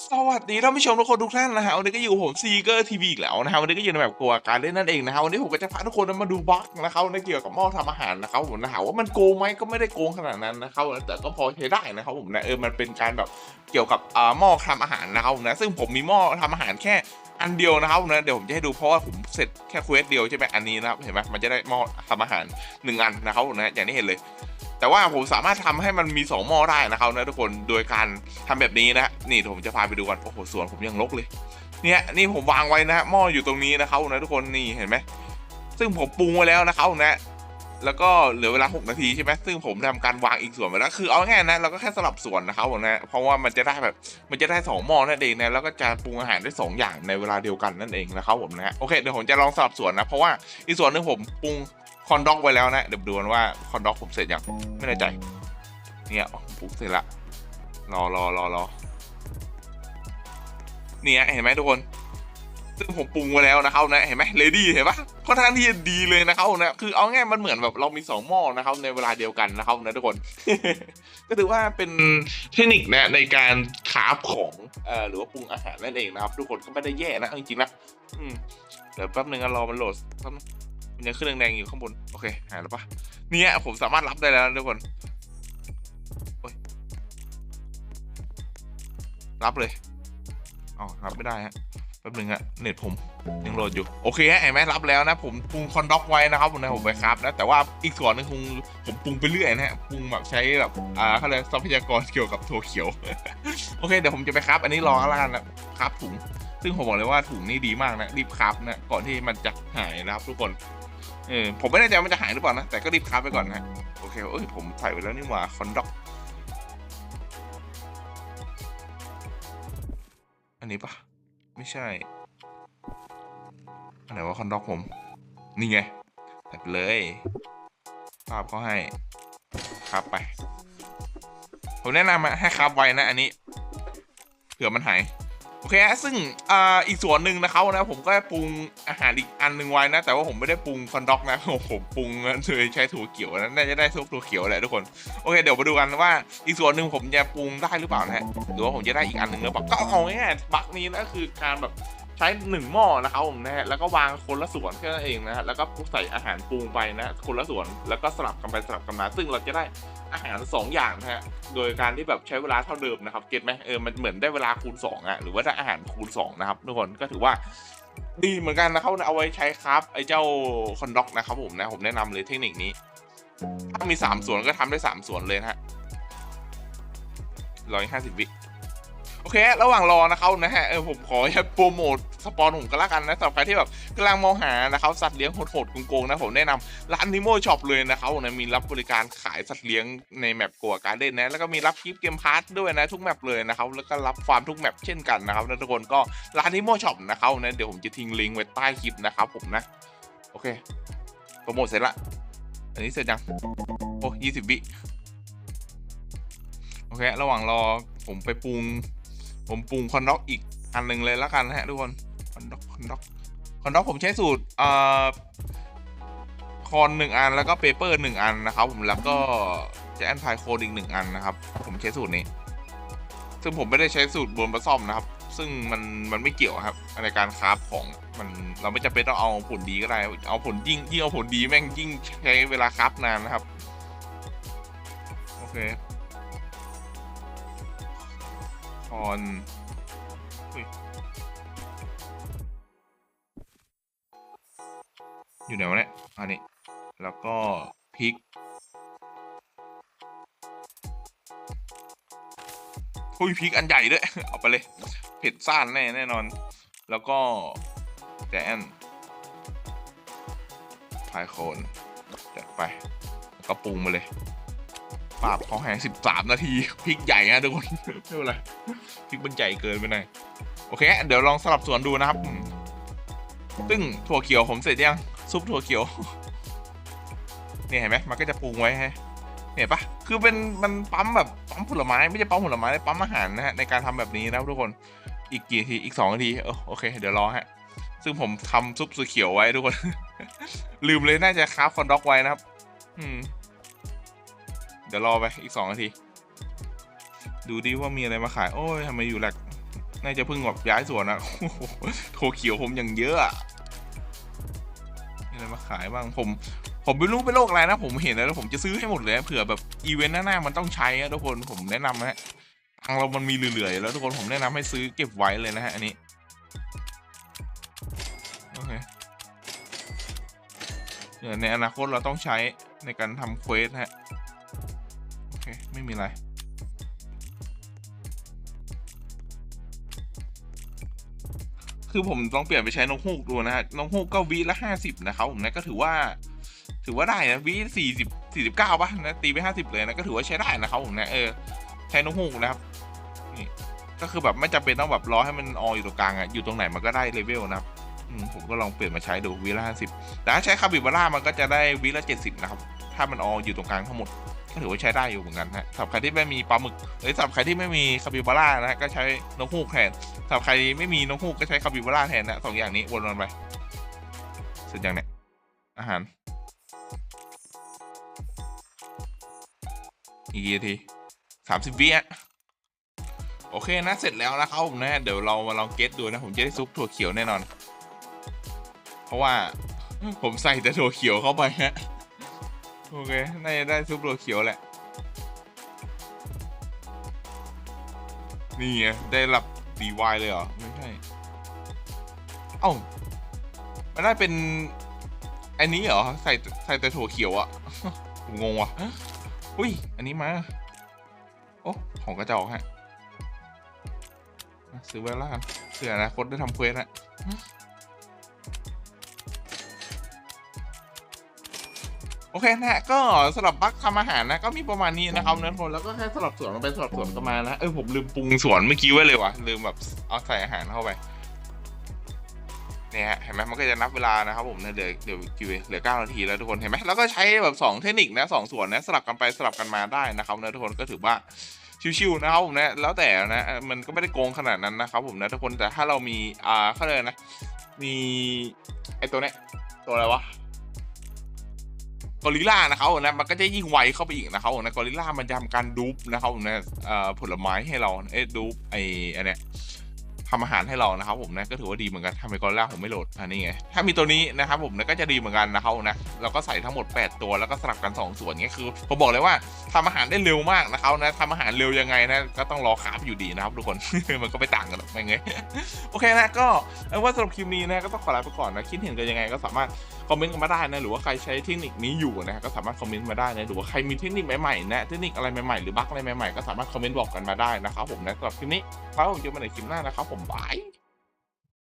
สวัสดีท่านผู้ชมทุกคนทุกท่านนะฮะวันนี้ก็อยู่กับผมซีเกอร์ทีวีอีกแล้วนะฮะวันนี้ก็อยู่ในแบบกลัวการเล่นนั่นเองนะฮะวันนี้ผมก็จะพาทุกคนมาดูบล็อกนะครับในเกี่ยวกับหม้อทำอาหารนะครับผมนะฮะว่ามันโกงไหมก็ไม่ได้โกงขนาดนั้นนะครับแต่ก็พอใช้ได้นะครับผมนะเออมันเป็นการแบบเกี่ยวกับอ่าหม้อทำอาหารนะครับนะซึ่งผมมีหม้อทำอาหารแค่อันเดียวนะครับนะเดี๋ยวผมจะให้ดูเพราะว่าผมเสร็จแค่เควสเดียวใช่ไหมอันนี้นะครับเห็นไหมมันจะได้หม้อทำอาหารหนึ่งอันนะครับผมนะอย่างที่เห็นเลย แต่ว่าผมสามารถทำให้มันมีสองหม้อได้นะครับนะทุกคนโดยการทำแบบนี้นะนี่ผมจะพาไปดูกันโอ้โหสวนผมยังรกเลยเนี่ยนี่ผมวางไว้นะหม้ออยู่ตรงนี้นะครับนะทุกคนนี่เห็นไหมซึ่งผมปรุงไว้แล้วนะครับนะแล้วก็เหลือเวลา 6 นาทีใช่ไหมซึ่งผมทำการวางอีกส่วนไปแล้ว คือเอาง่ายนะ เราก็แค่สลับส่วนนะครับผมนะ เพราะว่ามันจะได้แบบ มันจะได้สองหม้อนั่นเองนะ แล้วก็จะปรุงอาหารได้สองอย่างในเวลาเดียวกันนั่นเองนะครับผมนะฮะโอเค เดี๋ยวผมจะลองสลับส่วนนะ เพราะว่าอีกส่วนหนึงผมปรุง คอนด็อกไว้แล้วนะ เดี๋ยวดูกันว่าคอนด็อกผมเสร็จยังไม่แน่ใจ เนี่ยผมปรุงเสร็จละ รอรอรอรอเนี่ยเห็นไหมทุกคนซึ่งผมปรุงไว้แล้วนะครับนะเห็นไหมเลดี้เห็นปะค่อนข้างที่จะดีเลยนะครับนะคือเอาง่ายมันเหมือนแบบเรามีสองหม้อนะครับในเวลาเดียวกันนะครับนะทุกคน ก็ถือว่าเป็นเทคนิคนะในการคาฟของเอ่อหรือว่าปรุงอาหารนั่นเองนะครับ ทุกคนก็ไม่ได้แย่นะจริงๆนะอืมเดี๋ยวแป๊บนึงอะรอมันโหลดแป๊บ มันยังขึ้นแดงๆอยู่ข้างบน โอเค หายแล้วปะเนี่ยผมสามารถรับได้แล้วทุกคนรับเลยอ๋อรับไม่ได้ฮะแป๊บนึงฮะเน็ตผมยังโหลดอยู่ โอเคฮะเห็นไหมรับแล้วนะ ผมปรุงคอนด็อกไว้นะครับผมนะผมไปครับนะ แต่ว่าอีกส่วนหนึงคงผมปรุงไปเรื่อยนะฮะปรุงแบบใช้แบบอ่าเขาเรียกทรัพยากรเกี่ยวกับถั่วเขียว โอเคเดี๋ยวผมจะไปครับ อันนี้รอแล้วกันนะครับถุง ซึ่งผมบอกเลยว่าถุงนี่ดีมากนะรีบครับนะก่อนที่มันจะหายนะครับทุกคน เออผมไม่แน่ใจมันจะหายหรือเปล่านะ แต่ก็รีบคับไปก่อนนะ โอเค เอ้ย ผมใส่ไว้แล้วนี่หว่าคอนด็อก อันนี้ปะไม่ใช่ อันไหนว่าคอนด็อกผม นี่ไงตัดเลย ภาพเขาให้ครับไป ผมแนะนำให้ครับไว้นะ อันนี้เผื่อมันหาย โอเคซึ่งอ่าอีกส่วนหนึ่งนะครับนะผมก็ปรุงอาหารอีกอันหนึ่งไว้นะ แต่ว่าผมไม่ได้ปรุงคอนด็อกนะผมปรุงโดยใช้ถั่วเขียวนะน่าจะได้ซุปถั่วเขียวแหละทุกคนโอเคเดี๋ยวมาดูกันว่า อีกส่วนหนึ่งผมจะปรุงได้หรือเปล่านะฮะหรือว่าผมจะได้อีกอันหนึ่งหรือเปล่าก็เอาง่ายๆบักนี้นะคือการแบบใช้หนึ่งหม้อนะครับผมนะฮะแล้วก็วางคนละส่วนแค่นั้นเองนะฮะแล้วก็ใส่อาหารปรุงไปนะคนละส่วนแล้วก็สลับกันไปสลับกันมาซึ่งเราจะได้ อาหารสองอย่างนะฮะ โดยการที่แบบใช้เวลาเท่าเดิมนะครับเก็ตไหมเออมันเหมือนได้เวลาคูณสองอะหรือว่าได้อาหารคูณสองนะครับทุกคนก็ถือว่าดีเหมือนกันนะเขาเอาไว้ใช้ครับไอ้เจ้าคอนด็อกนะครับผมนะผมแนะนำเลยเทคนิคนี้ ถ้ามีสามส่วนก็ทำได้สามส่วนเลยนะฮะร้อยห้าสิบวิ โอเค ระหว่างรอนะครับนะฮะเออผมขอโปรโมทสปอนผมก็แล้วกันนะสำหรับใครที่แบบกำลังมองหานะครับสัตว์เลี้ยงโหดๆโกงๆนะผมแนะนำร้านนิโมช็อปเลยนะครับนะมีรับบริการขายสัตว์เลี้ยงในแมปกัวการ์เด้นนะแล้วก็มีรับกิฟต์เกมพาร์ทด้วยนะทุกแมปเลยนะครับแล้วก็รับฟาร์มทุกแมปเช่นกันนะครับนะทุกคนก็ร้านนิโมช็อปนะครับนะเดี๋ยวผมจะทิ้งลิงก์ไว้ใต้คลิปนะครับผมนะโอเคโปรโมทเสร็จละอันนี้เสร็จยังโอ้ยี่สิบวิโอเค ระหว่างรอผมไปปรุง ผมปรุงคอนด็อกอีกอันหนึ่งเลยแล้วกันนะฮะทุกคนคอนด็อกคอนด็อกคอนด็อกผมใช้สูตรเอ่อคอนหนึ่งอันแล้วก็เปเปอร์หนึ่งอันนะครับ ผมแล้วก็จะแอนพายโคดอีกหนึ่งอันนะครับ ผมใช้สูตรนี้ ซึ่งผมไม่ได้ใช้สูตรบนปลาซ่อมนะครับ ซึ่งมันมันไม่เกี่ยวครับในการคราฟของมันเราไม่จำเป็นต้องเอาผลดีก็ได้ เอาผลยิ่งยิ่งเอาผลดีแม่งยิ่งใช้เวลาคราฟนานนะครับ โอเค อนอยู่ไหนวะเนี่ย อันนี้ แล้วก็พริกคุยพริกอันใหญ่ด้วย เอาไปเลย เผ็ดซ่านแน่แน่นอน แล้วก็แจนพายโคนจัดไปแล้วก็ปรุงมาเลย ปราบของแหงสิบสามนาทีพริกใหญ่นะทุกคนไม่เป็นไรพริกมันใหญ่เกินไปหน่อยโอเคเดี๋ยวลองสลับส่วนดูนะครับซึ่งถั่วเขียวผมเสร็จยังซุปถั่วเขียวเนี่ยเห็นไหมมันก็จะปรุงไว้ให้เห็นปะคือเป็นมันปั๊มแบบปั๊มผลไม้ไม่ใช่ปั๊มผลไม้ปั๊มอาหารนะฮะในการทำแบบนี้นะครับทุกคนอีกกี่นาทีอีกสองนาทีเออโอเคเดี๋ยวรอฮะซึ่งผมทำซุปสีเขียวไว้ทุกคน ลืมเลยน่าจะคราฟคอนด็อกไว้นะครับ อืม ดี๋ยวรอไปอีกสองนาที ดูดิว่ามีอะไรมาขาย โอ้ยทำไมอยู่แหลกน่าจะเพิ่งแบบย้ายสวนนะโอ้โหโทเขียวผมอย่างเยอะมีอะไรมาขายบ้าง ผม ผมไม่รู้เป็นโรคอะไรนะ ผมเห็นแล้วผมจะซื้อให้หมดเลยเผื่อแบบอีเวนต์หน้าๆมันต้องใช้อะทุกคน ผมแนะนำนะฮะทางเรามันมีเหลือๆอยแล้วทุกคนผมแนะนำให้ซื้อเก็บไว้เลยนะฮะอันนี้ โอเคเดี๋ยวในอนาคตเราต้องใช้ในการทำเควสฮะ เค ไม่มีอะไร คือผมลองเปลี่ยนไปใช้นกฮูกดูนะฮะนกฮูกก็วิละห้าสิบนะครับผมนะก็ถือว่า ถือว่าได้นะวิสี่สิบสี่สิบเก้าป่ะนะตีไปห้าสิบเลยนะก็ถือว่าใช้ได้นะครับผมนะเออใช้นกฮูกนะครับนี่ก็คือแบบไม่จำเป็นต้องแบบรอให้มันอออยู่ตรงกลางอะอยู่ตรงไหนมันก็ได้เลเวลนะครับผมก็ลองเปลี่ยนมาใช้ดูวิละห้าสิบแต่ถ้าใช้คาบิบาร่ามันก็จะได้วิละเจ็ดสิบนะครับ ถ้ามันอออยู่ตรงกลางทั้งหมด ก็ถือว่าใช้ได้อยู่เหมือนกันฮะสำหรับใครที่ไม่มีปลาหมึกเอ้ยสำหรับใครที่ไม่มีคาบิบาร่านะฮะก็ใช้นกฮูกแทนสำหรับใครไม่มีนกฮูกก็ใช้คาบิบาร่าแทนนะสองอย่างนี้วนๆไปเสร็จยังเนี่ยอาหารอีกทีสามสิบวิอะโอเคนะเสร็จแล้วนะครับผมนะเดี๋ยวเรามาลองเก็ตดูนะผมจะได้ซุปถั่วเขียวแน่นอน เพราะว่าผมใส่แต่ถั่วเขียวเข้าไปฮะ โอเค น่าจะได้ซุปถั่วเขียวแหละ นี่ไง ได้รับดีวายเลยเหรอ ไม่ใช่ เอ้า มันได้เป็น อันนี้เหรอ ใส่ใส่แต่ถั่วเขียวอะผมงงว่ะ อุ้ย อันนี้มา โอ้ของกระจอกฮะซื้อไว้แล้วกันเผื่ออนะคนได้ทำเควสอะ โอเคนะฮะก็สำหรับบัคทำอาหารนะก็มีประมาณนี้นะครับนั้นคนแล้วก็แค่สลับส่วนมันเป็นสลับส่วนกันมานะเออผมลืมปรุงส่วนเมื่อกี้ไว้เลยว่ะลืมแบบเอาใส่อาหารเข้าไปเนี่ยฮะเห็นไหมมันก็จะนับเวลานะครับผมเนี่ยเหลือเดี๋ยวกี่เวเหลือเก้านาทีแล้วทุกคนเห็นไหมแล้วก็ใช้แบบสองเทคนิคนะสองส่วนนะสลับกันไปสลับกันมาได้นะครับนะทุกคนก็ถือว่าชิวๆนะครับผมนะแล้วแต่นะเอ่อมันก็ไม่ได้โกงขนาดนั้นนะครับผมนะทุกคนแต่ถ้าเรามีอ่าเขาเลยกนะมีไอตัวเนี้ยตัวอะไรวะ กอริลล่านะครับนะมันก็จะยิ่งไวเข้าไปอีกนะครับนะกอริลล่ามันจะทำการดูปนะครับนะเอ่อผลไม้ให้เราเอ๊ะดูปไออันเนี้ยทำอาหารให้เรานะครับผมนะก็ถือว่าดีเหมือนกันทำไมกอนแรกผมไม่โหลดอันนี้ไงถ้ามีตัวนี้นะครับผมนะก็จะดีเหมือนกันนะครับนะเราก็ใส่ทั้งหมด 8 ตัวแล้วก็สลับกัน 2 ส่วนเงี้ยคือผมบอกเลยว่าทำอาหารได้เร็วมากนะครับนะทำอาหารเร็วยังไงนะก็ต้องรอขาบอยู่ดีนะครับทุกคน มันก็ไม่ต่างกันหรอกไม่ไงโอเคนะก็ว่าสำหรับคลิปนี้นะก็ต้องขอลาไปก่อนนะคิดเห็นกันยังไงก็สามารถ อมเมนต์กันมาได้นะหรือว่าใครใช้เทคนิคนี้อยู่นะก็สามารถคอมเมนต์มาได้นะหรือว่าใครมีเทคนิคใหม่ๆนะเทคนิคอะไรใหม่ๆหรือบั๊กอะไรใหม่ๆก็สามารถคอมเมนต์บอกกันมาได้นะครับผมนะสำหรับคลิปนี้ไว้ผมเจอกันใหม่ในคลิปหน้านะครับผมบาย